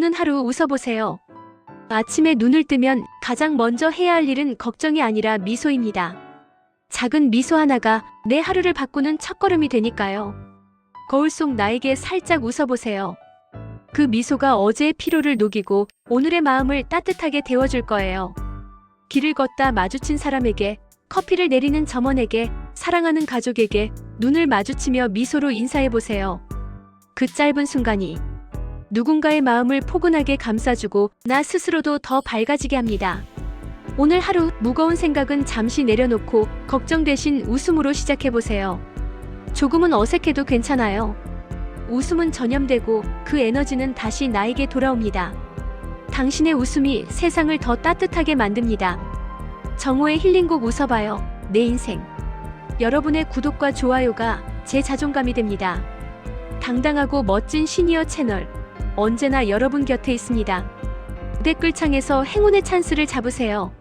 오는 하루 웃어보세요. 아침에 눈을 뜨면 가장 먼저 해야 할 일은 걱정이 아니라 미소입니다. 작은 미소 하나가 내 하루를 바꾸는 첫걸음이 되니까요. 거울 속 나에게 살짝 웃어보세요. 그 미소가 어제의 피로를 녹이고 오늘의 마음을 따뜻하게 데워줄 거예요. 길을 걷다 마주친 사람에게, 커피를 내리는 점원에게, 사랑하는 가족에게 눈을 마주치며 미소로 인사해보세요. 그 짧은 순간이 누군가의 마음을 포근하게 감싸주고 나 스스로도 더 밝아지게 합니다. 오늘 하루 무거운 생각은 잠시 내려놓고 걱정 대신 웃음으로 시작해보세요. 조금은 어색해도 괜찮아요. 웃음은 전염되고 그 에너지는 다시 나에게 돌아옵니다. 당신의 웃음이 세상을 더 따뜻하게 만듭니다. 정호의 힐링곡 웃어봐요. 내 인생. 여러분의 구독과 좋아요가 제 자존감이 됩니다. 당당하고 멋진 시니어 채널. 언제나 여러분 곁에 있습니다. 댓글창에서 행운의 찬스를 잡으세요.